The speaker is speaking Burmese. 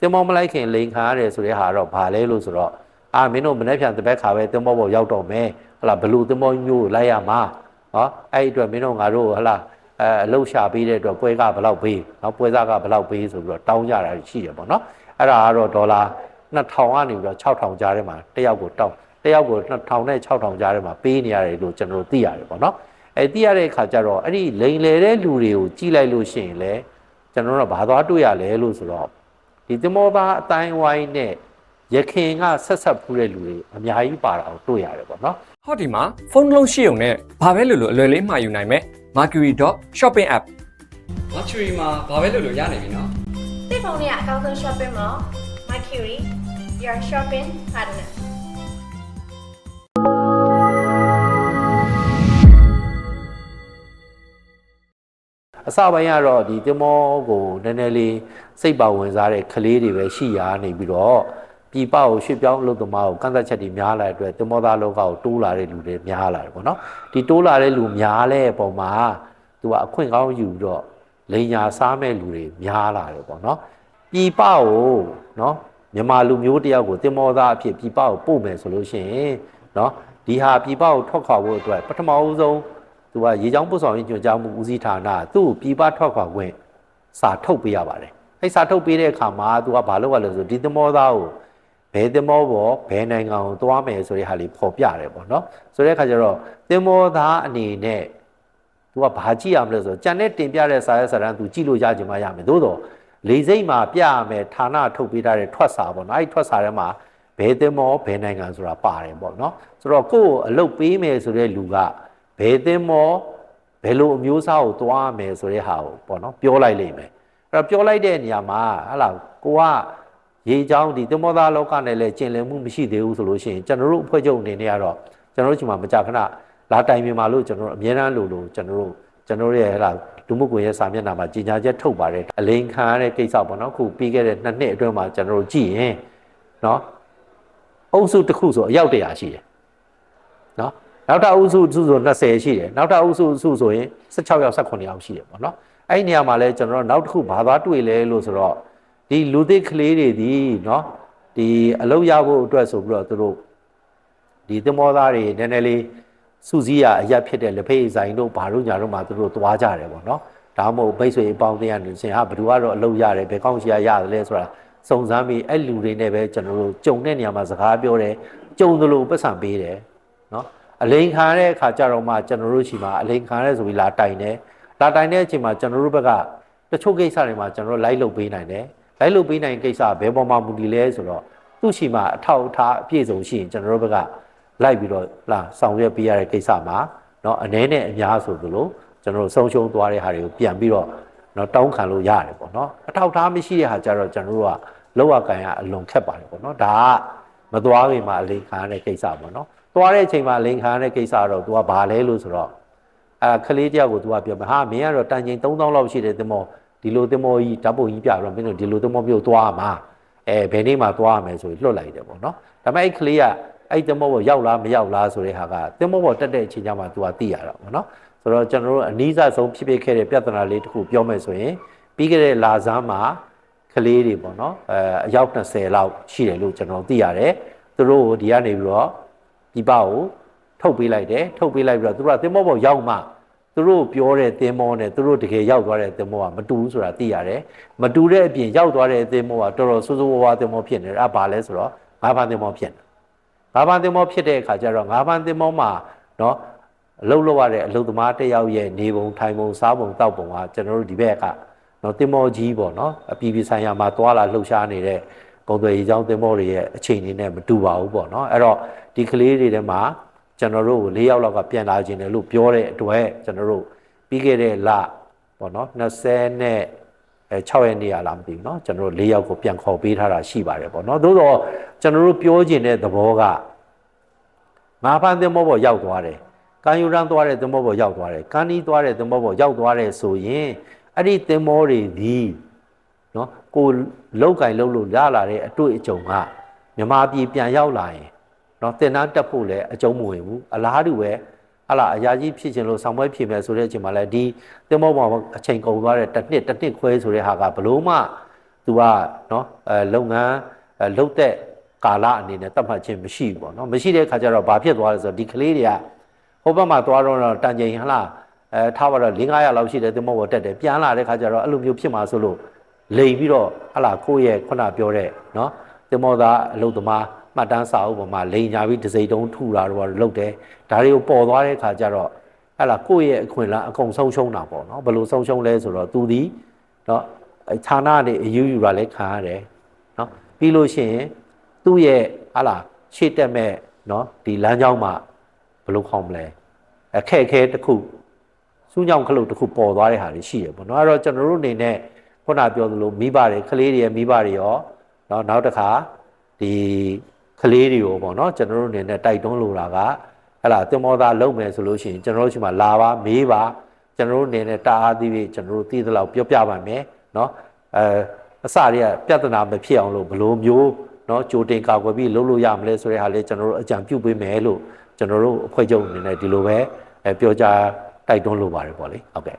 တင်မောမလိုက်ခင်လိန်ခါရတယ်ဆိုတဲ့ဟာတော့ဘာလဲလို့ဆိုတော့အာမင်းတို့မနေ့ပြန်တပတ်ခါပဲတင်မောပေါ်ရောက်တော့မယ်ဟလာဘလူတင်မောညို့လိုက်ရမှာနော်အဲ့ဒီအတွက်မင်းတို့ငါတို့ဟလာအဲအလုရှာပေးတဲ့အတွက်ပွဲကဘယ်လောက်ပေးနော်ပွဲစားကဘယ်လောက်ပေးဆိုပြီးတော့တောင်းကြတာရှိတယ်ပေါ့နော်အဲ့ဒါကတော့ဒေါ်လာ2000ကနေပြီးတော့6000ကြားထဲမှာတယောက်ကိုတောင်းတယောက်ကို2000နဲ့6000ကြားထဲမှာပေးနေရတယ်လို့ကျွန်တော်တို့သိရတယ်ပေါ့နော်အဲသိရတဲ့အခါကျတော့အဲ့ဒီလိန်လေတဲ့လူတွေကိုကြီးလိုက်လို့ရှိရင်လည်းကျွန်တော်တို့ကဘာသွားတွေ့ရလဲလို့ဆိုတော့ ဒီသမောသားအတိုင်းဝိုင်းနဲ့ရခင်ကဆက်ဆက်ဖူးတဲ့လူတွေအများကြီးပါတာကိုတွေ့ရတယ်ပေါ့နော်ဟောဒီမှာဖုန်းတစ်လုံးရှိုံနဲ့ဘာပဲလို့လို့အလွယ်လေးမှာယူနိုင်မဲ့ mercury.shopping app mercury မှာဘာပဲလို့လို့ရနေပြီနော်သိဖုန်းနဲ့အကောင့်ဆုံး shopping mall Mercury your shopping partner အစပိုင်းကတော့ဒီတင်မောကိုနည်းနည်းလေးစိတ်ပါဝင်စားတဲ့ကလေးတွေပဲရှိရာနေပြီးတော့ပြည်ပကိုရွှေ့ပြောင်းအလုပ်သမားကိုကန့်သက်ချက်တွေများလာတဲ့အတွက်တင်မောသားလောကကိုတိုးလာတဲ့လူတွေများလာတယ်ပေါ့နော်ဒီတိုးလာတဲ့လူများတဲ့အပေါ်မှာသူကအခွင့်ကောင်းယူပြီးတော့လိန်ညာစားမဲ့လူတွေများလာတယ်ပေါ့နော်ပြည်ပကိုနော်မြန်မာလူမျိုးတယောက်ကိုတင်မောသားအဖြစ်ပြည်ပကိုပို့မယ်ဆိုလို့ရှိရင်နော်ဒီဟာပြည်ပကိုထွက်ခွာဖို့အတွက်ပထမဦးဆုံး သူကရေချောင်းပို့ဆောင်ရေးညွှန်ကြားမှုဦးစီးဌာနသူ့ကိုပြည်ပထွက်ခွာခွင့်စာထုတ်ပေးရပါတယ်။အဲစာထုတ်ပေးတဲ့အခါမှာသူကဘာလုပ်ရလဲဆိုဒီသမောသားကိုဘယ်သမောပေါ်ဘယ်နိုင်ငံကိုသွားမယ်ဆိုတဲ့ဟာလေးပေါ်ပြတယ်ပေါ့နော်။ဆိုတဲ့အခါကျတော့သမောသားအနေနဲ့သူကဘာကြည့်ရမလဲဆိုတော့ကြံတဲ့တင်ပြတဲ့စာရဲစာတမ်းသူကြည့်လို့ရကြမှာရမယ်။သို့တော့လေစိတ်မှာပြရမယ်ဌာနထုတ်ပေးထားတဲ့ထွက်စာပေါ့နော်။အဲဒီထွက်စာထဲမှာဘယ်သမောဘယ်နိုင်ငံဆိုတာပါတယ်ပေါ့နော်။ဆိုတော့ကိုယ့်ကိုအလုပ်ပေးမယ်ဆိုတဲ့လူက ဘယ်သင်းမောဘယ်လိုအမျိုးအစားကိုသွားမယ်ဆိုတဲ့ဟာကိုပေါ့နော်ပြောလိုက်လိမ့်မယ်အဲ့တော့ပြောလိုက်တဲ့နေရာမှာဟာလာကိုကရေချောင်းဒီသင်္ဘောသားလောကနဲ့လည်းကျင်လည်မှုမရှိသေးဘူးဆိုလို့ရှိရင်ကျွန်တော်တို့အဖွဲ့ချုပ်အနေနဲ့ကတော့ကျွန်တော်တို့ချိန်မှာမကြာခဏလာတိုင်မြန်မာလို့ကျွန်တော်တို့အများအားလို့လို့ကျွန်တော်တို့ကျွန်တော်တို့ရဲ့ဟလာလူမှုကွန်ရက်စာမျက်နှာမှာကြီးညာချက်ထုတ်ပါတယ်အလိန်ခံရတဲ့ကိစ္စပေါ့နော်ခုပြီးခဲ့တဲ့နှစ်နှစ်အတွင်းမှာကျွန်တော်တို့ကြည့်ရင်နော်အုပ်စုတစ်ခုဆိုအယောက်တရာရှိတယ်နော် နောက်ထပ်အုပ်စုစုဆို20ရှိတယ်နောက်ထပ်အုပ်စုစုဆိုရင်16ယောက်18ယောက်ရှိတယ်ပေါ့နော်အဲ့ဒီနေရာမှာလဲကျွန်တော်တို့နောက်တစ်ခုဘာသွားတွေ့လဲလို့ဆိုတော့ဒီလူသစ်ကလေးတွေဒီနော်ဒီအလုပ်ရဖို့အတွက်ဆိုပြီးတော့သူတို့ဒီသမောသားတွေနည်းနည်းလေးစုစည်းရအရက်ဖြစ်တဲ့လက်ဖေးဆိုင်တို့ဘာတို့ညာတို့မှာသူတို့သွားကြတယ်ပေါ့နော်ဒါမှမဟုတ်ဘိတ်ဆွေအပေါင်းတရားနေရှင်ဟာဘယ်သူကတော့အလုပ်ရတယ်ဘယ်ကောင်းရှိရရတယ်လဲဆိုတာစုံစမ်းပြီးအဲ့လူတွေနဲ့ပဲကျွန်တော်တို့ကြုံတဲ့နေရာမှာစကားပြောတယ်ကြုံသလိုပတ်စံပေးတယ်နော် အလိန်ခံရတဲ့အခါကျတော့မှကျွန်တော်တို့ရှိမှာအလိန်ခံရတဲ့ဆိုပြီးလာတိုင်တယ်လာတိုင်တဲ့အချိန်မှာကျွန်တော်တို့ဘက်ကတချို့ကိစ္စတွေမှာကျွန်တော်တို့လိုက်လုပ်ပေးနိုင်တယ်လိုက်လုပ်ပေးနိုင်ကိစ္စဘယ်ပေါ်မှာမူတည်လဲဆိုတော့သူ့ရှိမှာအထောက်အထားအပြည့်စုံရှိရင်ကျွန်တော်တို့ဘက်ကလိုက်ပြီးတော့လာဆောင်ရွက်ပေးရတဲ့ကိစ္စမှာเนาะအနေနဲ့အများဆိုသလိုကျွန်တော်တို့ဆုံးရှုံးသွားတဲ့ဟာတွေကိုပြန်ပြီးတော့เนาะတောင်းခံလို့ရတယ်ပေါ့เนาะအထောက်အထားမရှိတဲ့ဟာကြတော့ကျွန်တော်တို့ကလောက်ရကန်ရအလွန်ခက်ပါတယ်ပေါ့เนาะဒါက မသွားခင်မှာအလိန်ခံရတဲ့ကိစ္စပေါ့နော်။သွားတဲ့အချိန်မှာအလိန်ခံရတဲ့ကိစ္စတော့ तू ကဘာလဲလို့ဆိုတော့အဲခလေးတယောက်ကို तू ကပြောမှာဟာမင်းကတော့တန်ချိန်3000လောက်ရှိတယ်တင်မောဒီလိုတင်မောကြီးဓာတ်ပုံကြီးပြတော့မင်းတို့ဒီလိုတင်မောမျိုးသွားမှာအဲဘယ်နေ့မှသွားရမယ်ဆိုပြီးလွတ်လိုက်တယ်ပေါ့နော်။ဒါပေမဲ့အဲ့ခလေးကအဲ့တင်မောပေါ်ရောက်လားမရောက်လားဆိုတဲ့ဟာကတင်မောပေါ်တက်တဲ့အချိန်ကျမှ तू ကသိရတာပေါ့နော်။ဆိုတော့ကျွန်တော်တို့အနည်းဆုံးဖြစ်ဖြစ်ခဲ့တဲ့ပြဿနာလေးတစ်ခုပြောမယ်ဆိုရင်ပြီးခဲ့တဲ့လာစားမှာ ကလေးတွေပေါ့နော်အဲအယောက်20လောက်ရှိတယ်လို့ကျွန်တော်သိရတယ်သူတို့ကိုဒီကနေပြီးတော့ပြပကိုထုတ်ပေးလိုက်တယ်ထုတ်ပေးလိုက်ပြီးတော့သူတို့ကသင်္ဘောပေါ်ရောက်မှသူတို့ပြောတဲ့သင်္ဘောနဲ့သူတို့တကယ်ရောက်သွားတဲ့သင်္ဘောကမတူဘူးဆိုတာသိရတယ်မတူတဲ့အပြင်ရောက်သွားတဲ့သင်္ဘောကတော်တော်ဆိုးဆိုးဝါးဝါးသင်္ဘောဖြစ်နေတယ်အဲ့ဘာလဲဆိုတော့ငါးဖန်သင်္ဘောဖြစ်နေငါးဖန်သင်္ဘောဖြစ်တဲ့အခါကျတော့ငါးဖန်သင်္ဘောမှာနော်အလုပ်လုပ်ရတဲ့အလုပ်သမားတယောက်ရဲ့နေပုံထိုင်ပုံစားပုံတောက်ပုံကကျွန်တော်တို့ဒီဘက်က เนาะသင်္ဘောကြီးပေါ့เนาะအပြည်ပြည်ဆိုင်ရာမှာတွာလာလှုပ်ရှားနေတဲ့ပုံသွေးရေချောင်းသင်္ဘောတွေရဲ့အချိန်တွေနဲ့မတူပါဘူးပေါ့เนาะအဲ့တော့ဒီကလေးတွေထဲမှာကျွန်တော်တို့၄ယောက်လောက်ကပြန်လာခြင်းတယ်လို့ပြောတဲ့အတွက်ကျွန်တော်တို့ပြီးခဲ့တဲ့လပေါ့နော်20နဲ့အဲ6ရက်နေ့ရလားမသိဘူးเนาะကျွန်တော်တို့၄ယောက်ကိုပြန်ခေါ်ပေးထားတာရှိပါတယ်ပေါ့เนาะသို့တော့ကျွန်တော်တို့ပြောခြင်းတဲ့သဘောကငါးဖန်သင်္ဘောပေါ်ရောက်သွားတယ်ကံယူရန်သွားတဲ့သင်္ဘောပေါ်ရောက်သွားတယ်ကံနီးသွားတဲ့သင်္ဘောပေါ်ရောက်သွားတယ်ဆိုရင် အဲ့ဒီသင်္ဘောတွေဒီနော်ကိုလောက်ကင်လုံးလို့ရလာတဲ့အတွေ့အကြုံကမြန်မာပြည်ပြန်ရောက်လာရင်နော်တင်တန်းတက်ဖို့လည်းအကျုံးမဝင်ဘူးအလားတူပဲဟာလာအရာကြီးဖြစ်ခြင်းလို့ဆောင်ပွဲဖြစ်မယ်ဆိုတဲ့အချိန်မှာလည်းဒီသင်္ဘောပေါ်အချိန်ကုန်သွားတဲ့တစ်နှစ်တစ်နှစ်ခွဲဆိုတဲ့ဟာကဘလို့မှသသူကနော်အဲလုပ်ငန်းအဲလုပ်တဲ့ကာလအနေနဲ့တတ်မှတ်ခြင်းမရှိဘူးပေါ့နော်မရှိတဲ့အခါကျတော့ဘာဖြစ်သွားလဲဆိုတော့ဒီကလေးတွေကဟိုဘက်မှာသွားတော့တန်ချိန်ဟလား အဲထားပါတော့၄900လောက်ရှိတယ်သူမဟုတ်တက်တယ်ပြန်လာတဲ့ခါကျတော့အဲ့လိုမျိုးဖြစ်မှာဆိုလို့လိန်ပြီးတော့ဟလာကိုယ့်ရဲ့ခုနပြောတဲ့နော်တင်မောသားအလုပ်သမားမှတ်တမ်းစာအုပ်ပေါ်မှာလိန်ညာပြီးဒစိတုံးထူတာတော့လုပ်တယ်ဒါတွေကိုပေါ်သွားတဲ့ခါကျတော့ဟလာကိုယ့်ရဲ့အခွင့်အလမ်းအကုန်ဆုံးရှုံးတာပေါ့နော်ဘယ်လိုဆုံးရှုံးလဲဆိုတော့သူဒီနော်အဲဌာနနဲ့အယူယူတာလည်းခံရတယ်နော်ပြီးလို့ရှိရင်သူ့ရဲ့ဟလာရှေ့တက်မဲ့နော်ဒီလမ်းကြောင်းမှာဘယ်လိုခေါ်မလဲအခက်အခဲတစ်ခု စူးညောင်ခလုတ်တစ်ခုပေါ်သွားတဲ့ဟာတွေရှိရပေါ့နော်အဲ့တော့ကျွန်တော်တို့အနေနဲ့ခုနပြောသလိုမိဘတွေကလေးတွေရဲ့မိဘတွေရောနော်နောက်တစ်ခါဒီကလေးတွေရောပေါ့နော်ကျွန်တော်တို့အနေနဲ့တိုက်တွန်းလိုတာကအဲ့လားတင်မောသားလုံမယ်ဆိုလို့ရှိရင်ကျွန်တော်တို့ရှိမှလာပါမေးပါကျွန်တော်တို့အနေနဲ့တာအားသီးပြီးကျွန်တော်တို့သိသလောက်ပြောပြပါမယ်နော်အဲအစတွေကပြဿနာမဖြစ်အောင်လို့ဘယ်လိုမျိုးနော်ကြိုတင်ကာကွယ်ပြီးလုပ်လို့ရမလဲဆိုတဲ့ဟာလေးကျွန်တော်တို့အကြံပြုပေးမယ်လို့ကျွန်တော်တို့အဖွဲ့ချုပ်အနေနဲ့ဒီလိုပဲအဲပြောကြား တိုက်တွန်းလိုပါတယ်ပေါ့လေဟုတ်ကဲ့